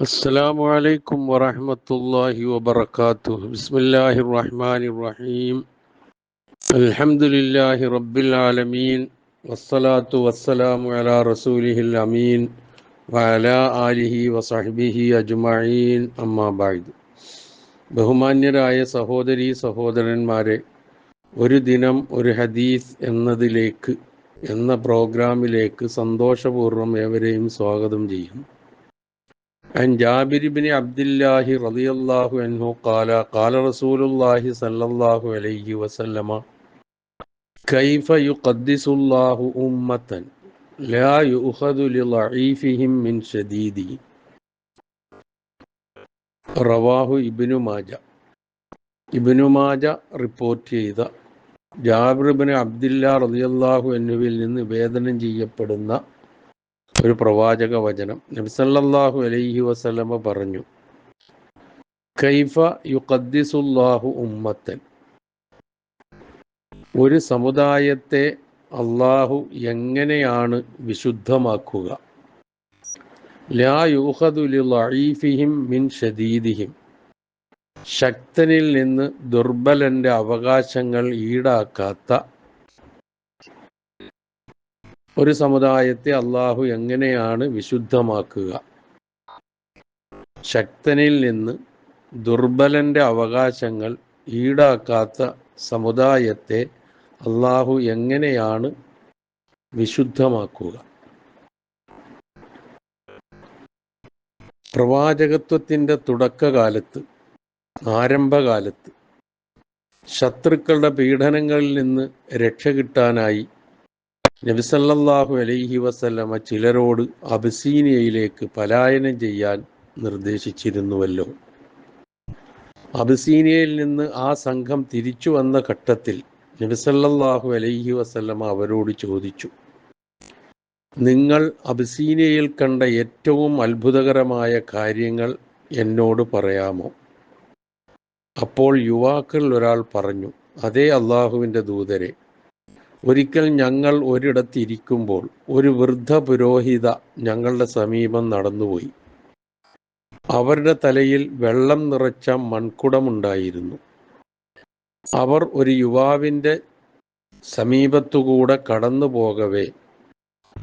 السلام عليكم ورحمة الله وبركاته بسم الله الرحمن الرحيم الحمد لله رب العالمين والصلاة والسلام على رسوله الأمين وعلى آله وصحبه أجمعين أما بعد ബഹുമാന്യരായ സഹോദരി സഹോദരന്മാരെ ഒരു ദിനം ഒരു ഹദീസ് എന്നതിലേക്ക് എന്ന പ്രോഗ്രാമിലേക്ക് സന്തോഷപൂർവ്വം ഏവരെയും സ്വാഗതം ചെയ്യുന്നു عن جابر بن عبد الله رضي الله عنه قال قال رسول الله صلى الله عليه وسلم كيف يقدس الله أمة لا يؤخذ لضعيفهم من شديد റവാഹു Ibn Majah Ibn Majah report ചെയ്ത ജാബിർബിന് അബ്ദില്ല റളിയല്ലാഹു എന്നുവിൽ നിന്ന് നിവേദനം ചെയ്യപ്പെടുന്ന ഒരു പ്രവാചക വചനം നബിസല്ലാഹു അലൈഹി വസല്ലമ പറഞ്ഞു കൈഫ യുഖദ്ദിസുല്ലാഹു ഉമ്മത്തൻ. ഒരു സമുദായത്തെ അള്ളാഹു എങ്ങനെയാണ് വിശുദ്ധമാക്കുക? ലാ യൂഹദു ലിളഈഫിഹിം മിൻ ഷദീദിഹിം. ശക്തനിൽ നിന്ന് ദുർബലന്റെ അവകാശങ്ങൾ ഈടാക്കാത്ത ഒരു സമുദായത്തെ അള്ളാഹു എങ്ങനെയാണ് വിശുദ്ധമാക്കുക? ശക്തനിൽ നിന്ന് ദുർബലന്റെ അവകാശങ്ങൾ ഈടാക്കാത്ത സമുദായത്തെ അള്ളാഹു എങ്ങനെയാണ് വിശുദ്ധമാക്കുക? പ്രവാചകത്വത്തിന്റെ തുടക്കകാലത്ത് ആരംഭകാലത്ത് ശത്രുക്കളുടെ പീഡനങ്ങളിൽ നിന്ന് രക്ഷ കിട്ടാനായി നബിസല്ലാഹു അലൈഹി വസല്ലമ ചിലരോട് അബസീനിയയിലേക്ക് പലായനം ചെയ്യാൻ നിർദ്ദേശിച്ചിരുന്നുവല്ലോ. അബസീനിയയിൽ നിന്ന് ആ സംഘം തിരിച്ചു വന്ന ഘട്ടത്തിൽ നബിസല്ലാഹു അലൈഹി വസല്ലമ അവരോട് ചോദിച്ചു നിങ്ങൾ അബസീനിയയിൽ കണ്ട ഏറ്റവും അത്ഭുതകരമായ കാര്യങ്ങൾ എന്നോട് പറയാമോ? അപ്പോൾ യുവാക്കളിൽ ഒരാൾ പറഞ്ഞു അതേ അള്ളാഹുവിന്റെ ദൂതരെ ഒരിക്കൽ ഞങ്ങൾ ഒരിടത്തിരിക്കുമ്പോൾ ഒരു വൃദ്ധ പുരോഹിത ഞങ്ങളുടെ സമീപം നടന്നുപോയി. അവരുടെ തലയിൽ വെള്ളം നിറച്ച മൺകുടമുണ്ടായിരുന്നു. അവർ ഒരു യുവാവിന്റെ സമീപത്തുകൂടെ കടന്നു പോകവേ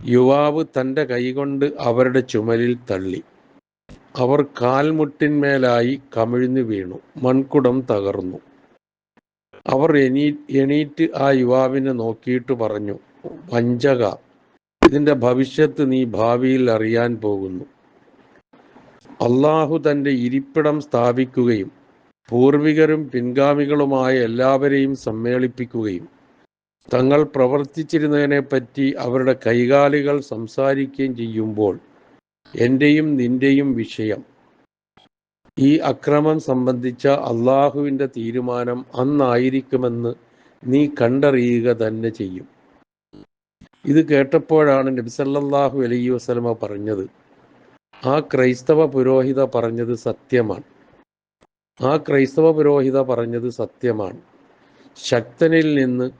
യുവാവ് തന്റെ കൈകൊണ്ട് അവരുടെ ചുമലിൽ തള്ളി. അവർ കാൽമുട്ടിന്മേലായി കമിഴ്ന്നു വീണു മൺകുടം തകർന്നു. അവർ എണീ എണീറ്റ് ആ യുവാവിനെ നോക്കിയിട്ട് പറഞ്ഞു വഞ്ചക ഇതിന്റെ ഭവിഷ്യത്ത് നീ ഭാവിയിൽ അറിയാൻ പോകുന്നു. അള്ളാഹു തന്റെ ഇരിപ്പിടം സ്ഥാപിക്കുകയും പൂർവികരും പിൻഗാമികളുമായ എല്ലാവരെയും സമ്മേളിപ്പിക്കുകയും തങ്ങൾ പ്രവർത്തിച്ചിരുന്നതിനെപ്പറ്റി അവരുടെ കൈകാലുകൾ സംസാരിക്കുകയും ചെയ്യുമ്പോൾ എന്റെയും നിന്റെയും വിഷയം ഈ അക്രമം സംബന്ധിച്ച അള്ളാഹുവിന്റെ തീരുമാനം അന്നായിരിക്കുമെന്ന് നീ കണ്ടറിയുക തന്നെ ചെയ്യും. ഇത് കേട്ടപ്പോഴാണ് നബിസല്ലാഹു അലൈ വസ്ലമ പറഞ്ഞത്. ആ ക്രൈസ്തവ പുരോഹിത പറഞ്ഞത് സത്യമാണ്. ആ ക്രൈസ്തവ പുരോഹിത പറഞ്ഞത് സത്യമാണ്. ശക്തനിൽ നിന്ന്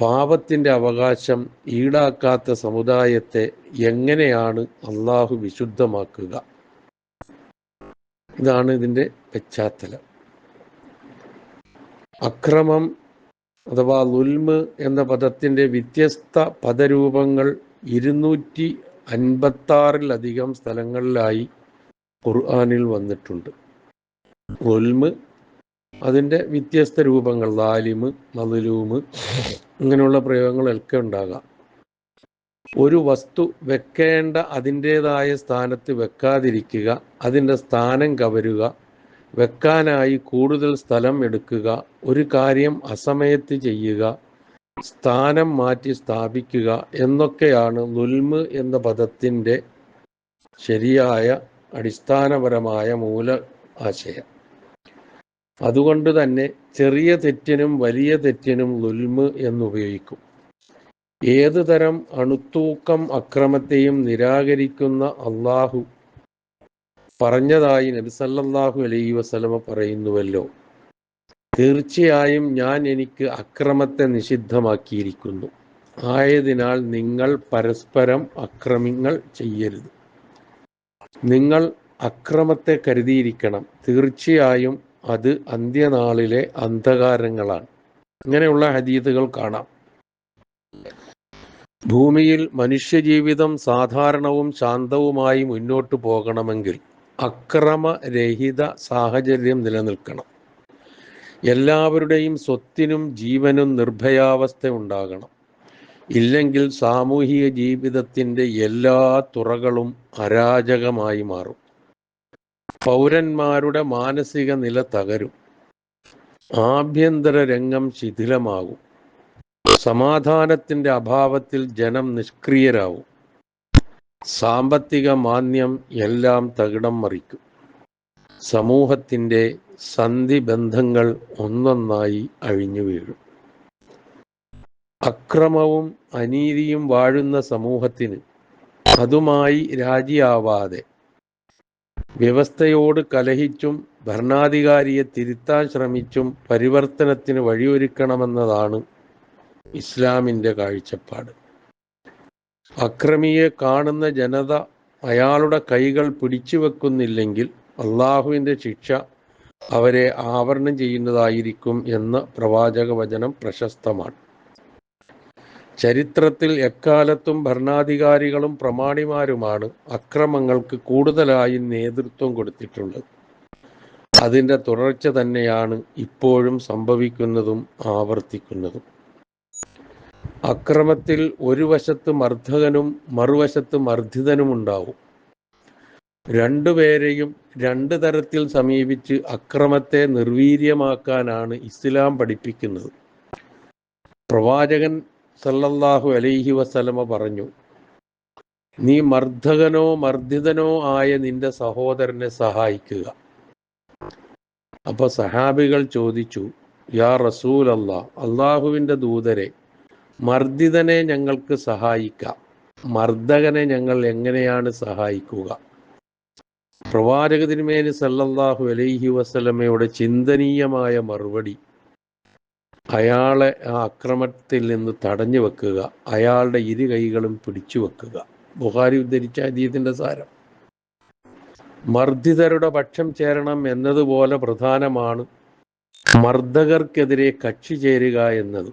പാപത്തിന്റെ അവകാശം ഈടാക്കാത്ത സമുദായത്തെ എങ്ങനെയാണ് അള്ളാഹു വിശുദ്ധമാക്കുക? ഇതാണ് ഇതിന്റെ പശ്ചാത്തലം. അക്രമം അഥവാ ലുൽമ് എന്ന പദത്തിന്റെ വ്യത്യസ്ത പദരൂപങ്ങൾ ഇരുന്നൂറ്റി അൻപത്താറിലധികം സ്ഥലങ്ങളിലായി ഖുർആാനിൽ വന്നിട്ടുണ്ട്. ലുൽമ് അതിന്റെ വ്യത്യസ്ത രൂപങ്ങൾ ലാലിമ് മതിലൂമ് ഇങ്ങനെയുള്ള പ്രയോഗങ്ങളൊക്കെ ഉണ്ടാകാം. ഒരു വസ്തു വെക്കേണ്ട അതിന്റേതായ സ്ഥാനത്ത് വെക്കാതിരിക്കുക അതിന്റെ സ്ഥാനം കവരുക വെക്കാനായി കൂടുതൽ സ്ഥലം എടുക്കുക ഒരു കാര്യം അസമയത്ത് ചെയ്യുക സ്ഥാനം മാറ്റി സ്ഥാപിക്കുക എന്നൊക്കെയാണ് നുൽമ് എന്ന പദത്തിന്റെ ശരിയായ അടിസ്ഥാനപരമായ മൂല ആശയം. അതുകൊണ്ട് തന്നെ ചെറിയ തെറ്റിനും വലിയ തെറ്റിനും ലുൽമ് എന്നുപയോഗിക്കും. ഏത് തരം അണുത്തൂക്കം അക്രമത്തെയും നിരാകരിക്കുന്ന അള്ളാഹു പറഞ്ഞതായി നബിസല്ലാഹു അലൈഹി വസലമ പറയുന്നുവല്ലോ. തീർച്ചയായും ഞാൻ എനിക്ക് അക്രമത്തെ നിഷിദ്ധമാക്കിയിരിക്കുന്നു. ആയതിനാൽ നിങ്ങൾ പരസ്പരം അക്രമങ്ങൾ ചെയ്യരുത്. നിങ്ങൾ അക്രമത്തെ കരുതിയിരിക്കണം. തീർച്ചയായും അത് അന്ത്യനാളിലെ അന്ധകാരങ്ങളാണ്. അങ്ങനെയുള്ള ഹദീദുകൾ കാണാം. ഭൂമിയിൽ മനുഷ്യജീവിതം സാധാരണവും ശാന്തവുമായി മുന്നോട്ടു പോകണമെങ്കിൽ അക്രമരഹിത സാഹചര്യം നിലനിൽക്കണം. എല്ലാവരുടെയും സ്വത്തിനും ജീവനും നിർഭയാവസ്ഥ ഉണ്ടാകണം. ഇല്ലെങ്കിൽ സാമൂഹിക ജീവിതത്തിന്റെ എല്ലാ തുറകളും അരാജകമായി മാറും. പൗരന്മാരുടെ മാനസിക നില തകരും. ആഭ്യന്തര രംഗം ശിഥിലമാകും. സമാധാനത്തിന്റെ അഭാവത്തിൽ ജനം നിഷ്ക്രിയരാവും. സാമ്പത്തിക മാന്യം എല്ലാം തകിടം മറിക്കും. സമൂഹത്തിന്റെ സന്ധി ബന്ധങ്ങൾ ഒന്നൊന്നായി അഴിഞ്ഞു വീഴും. അക്രമവും അനീതിയും വാഴുന്ന സമൂഹത്തിന് അതുമായി രാജിയാവാതെ വ്യവസ്ഥയോട് കലഹിച്ചും ഭരണാധികാരിയെ തിരുത്താൻ ശ്രമിച്ചും പരിവർത്തനത്തിന് വഴിയൊരുക്കണമെന്നതാണ് ഇസ്ലാമിന്റെ കാഴ്ചപ്പാട്. അക്രമിയെ കാണുന്ന ജനത അയാളുടെ കൈകൾ പിടിച്ചു വെക്കുന്നില്ലെങ്കിൽ അള്ളാഹുവിന്റെ ശിക്ഷ അവരെ ആവരണം ചെയ്യുന്നതായിരിക്കും എന്ന പ്രവാചക വചനം പ്രശസ്തമാണ്. ചരിത്രത്തിൽ എക്കാലത്തും ഭരണാധികാരികളും പ്രമാണിമാരുമാണ് അക്രമങ്ങൾക്ക് കൂടുതലായി നേതൃത്വം കൊടുത്തിട്ടുള്ളത്. അതിന്റെ തുടർച്ച തന്നെയാണ് ഇപ്പോഴും സംഭവിക്കുന്നതും ആവർത്തിക്കുന്നതും. അക്രമത്തിൽ ഒരു വശത്ത് മർദ്ദകനും മറുവശത്ത് മർദ്ദിതനും ഉണ്ടാവും രണ്ടുപേരെയും രണ്ട് തരത്തിൽ സമീപിച്ച് അക്രമത്തെ നിർവീര്യമാക്കാനാണ് ഇസ്ലാം പഠിപ്പിക്കുന്നത്. പ്രവാചകൻ സല്ലല്ലാഹു അലൈഹി വസലമ പറഞ്ഞു നീ മർദ്ദകനോ മർദ്ദിതനോ ആയ നിന്റെ സഹോദരനെ സഹായിക്കുക. അപ്പൊ സഹാബികൾ ചോദിച്ചു യാ റസൂൽ അല്ലാ അള്ളാഹുവിന്റെ ദൂതരെ മർദ്ദിതനെ ഞങ്ങൾക്ക് സഹായിക്കാം. മർദ്ദകനെ ഞങ്ങൾ എങ്ങനെയാണ് സഹായിക്കുക? പ്രവാചക തിരുമേനി സല്ലല്ലാഹു അലൈഹി വസല്ലമയുടെ ചിന്തനീയമായ മറുപടി അയാളെ ആ അക്രമത്തിൽ നിന്ന് തടഞ്ഞു വെക്കുക അയാളുടെ ഇരു കൈകളും പിടിച്ചു വെക്കുക. ബുഹാരി ഉദ്ധരിച്ച അതീതിന്റെ സാരം. മർദ്ദിതരുടെ പക്ഷം ചേരണം എന്നതുപോലെ പ്രധാനമാണ് മർദ്ദകർക്കെതിരെ കക്ഷി ചേരുക എന്നത്.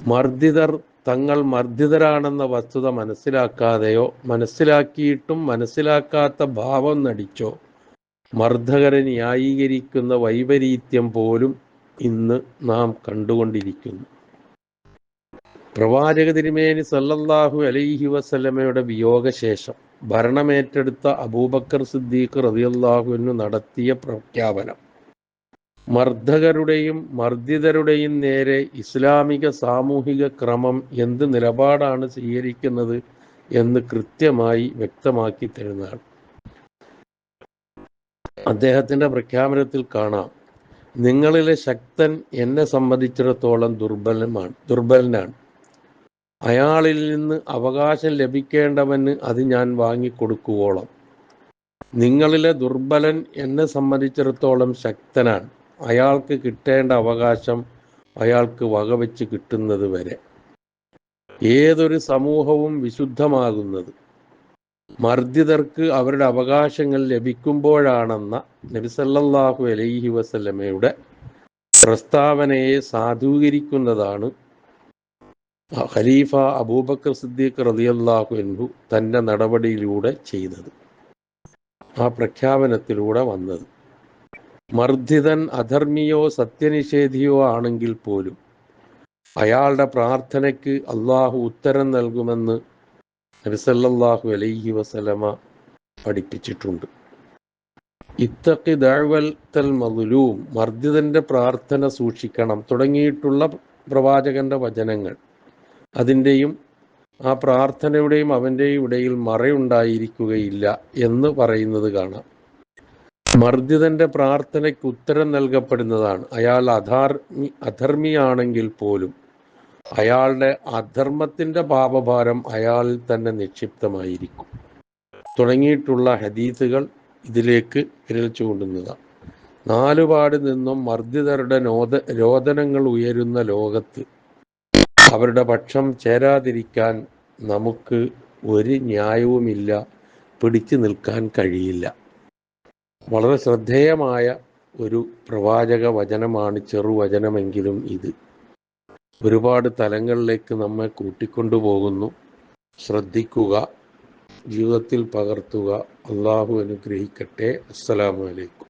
മർദ്ദിതർ തങ്ങൾ മർദ്ദിതരാണെന്ന വസ്തുത മനസ്സിലാക്കാതെയോ മനസ്സിലാക്കിയിട്ടും മനസ്സിലാക്കാത്ത ഭാവം നടിച്ചോ മർദ്ദകരെ ന്യായീകരിക്കുന്ന വൈപരീത്യം പോലും ഇന്ന് നാം കണ്ടുകൊണ്ടിരിക്കുന്നു. പ്രവാചക തിരുമേനി സല്ലല്ലാഹു അലൈഹി വസല്ലമയുടെ വിയോഗശേഷം ഭരണമേറ്റെടുത്ത അബൂബക്കർ സിദ്ദീഖ് റളിയല്ലാഹുവിനു നടത്തിയ പ്രഖ്യാപനം മർദ്ദകരുടെയും മർദ്ദിതരുടെയും നേരെ ഇസ്ലാമിക സാമൂഹിക ക്രമം എന്ത് നിലപാടാണ് സ്വീകരിക്കുന്നത് എന്ന് കൃത്യമായി വ്യക്തമാക്കി തരുന്നതാണ്. അദ്ദേഹത്തിന്റെ പ്രഖ്യാപനത്തിൽ കാണാം. നിങ്ങളിലെ ശക്തൻ എന്നെ സംബന്ധിച്ചിടത്തോളം ദുർബലമാണ് ദുർബലനാണ്. അയാളിൽ നിന്ന് അവകാശം ലഭിക്കേണ്ടവന് അത് ഞാൻ വാങ്ങിക്കൊടുക്കുവോളം. നിങ്ങളിലെ ദുർബലൻ എന്നെ സംബന്ധിച്ചിടത്തോളം ശക്തനാണ്. അയാൾക്ക് കിട്ടേണ്ട അവകാശം അയാൾക്ക് വകവെച്ച് കിട്ടുന്നത് വരെ. ഏതൊരു സമൂഹവും വിശുദ്ധമാകുന്നത്. മർദ്ദിതർക്ക് അവരുടെ അവകാശങ്ങൾ ലഭിക്കുമ്പോഴാണെന്ന നബിസല്ലാഹു അലൈഹി വസല്ലമയുടെ പ്രസ്താവനയെ സാധൂകരിക്കുന്നതാണ് ഖലീഫ അബൂബക്കർ സിദ്ദീഖ് റളിയല്ലാഹു എൻഹു തന്റെ നടപടിയിലൂടെ ചെയ്തത് ആ പ്രഖ്യാപനത്തിലൂടെ വന്നത്. മർദ്ദിതൻ അധർമ്മിയോ സത്യനിഷേധിയോ ആണെങ്കിൽ പോലും അയാളുടെ പ്രാർത്ഥനയ്ക്ക് അള്ളാഹു ഉത്തരം നൽകുമെന്ന് നബിസല്ലാഹു അലൈഹി വസലമ പഠിപ്പിച്ചിട്ടുണ്ട്. ഇത്തഖി ദഅവൽ മതുലൂം മർദ്ദിതന്റെ പ്രാർത്ഥന സൂക്ഷിക്കണം തുടങ്ങിയിട്ടുള്ള പ്രവാചകന്റെ വചനങ്ങൾ. അതിന്റെയും ആ പ്രാർത്ഥനയുടെയും അവന്റെയും ഇടയിൽ മറയുണ്ടായിരിക്കുകയില്ല എന്ന് പറയുന്നത് കാണാം. മർദ്ദിതന്റെ പ്രാർത്ഥനയ്ക്ക് ഉത്തരം നൽകപ്പെടുന്നതാണ്. അയാൾ അധാർമി അധർമ്മിയാണെങ്കിൽ പോലും അയാളുടെ അധർമ്മത്തിന്റെ പാപഭാരം അയാളിൽ തന്നെ നിക്ഷിപ്തമായിരിക്കും. തുടങ്ങിയിട്ടുള്ള ഹദീസുകൾ ഇതിലേക്ക് വിരലിച്ചു കൊണ്ടുന്നതാണ് നാലുപാട് നിന്നും മർദ്ദിതരുടെ നോദ രോദനങ്ങൾ ഉയരുന്ന ലോകത്ത് അവരുടെ പക്ഷം ചേരാതിരിക്കാൻ നമുക്ക് ഒരു ന്യായവുമില്ല പിടിച്ചു നിൽക്കാൻ കഴിയില്ല. വളരെ ശ്രദ്ധേയമായ ഒരു പ്രവാചക വചനമാണ് ചെറുവചനമെങ്കിലും ഇത്. ഒരുപാട് തലങ്ങളിലേക്ക് നമ്മെ കൂട്ടിക്കൊണ്ടുപോകുന്നു ശ്രദ്ധിക്കുക ജീവിതത്തിൽ പകർത്തുക. അള്ളാഹു അനുഗ്രഹിക്കട്ടെ. അസ്സലാമു അലൈക്കും.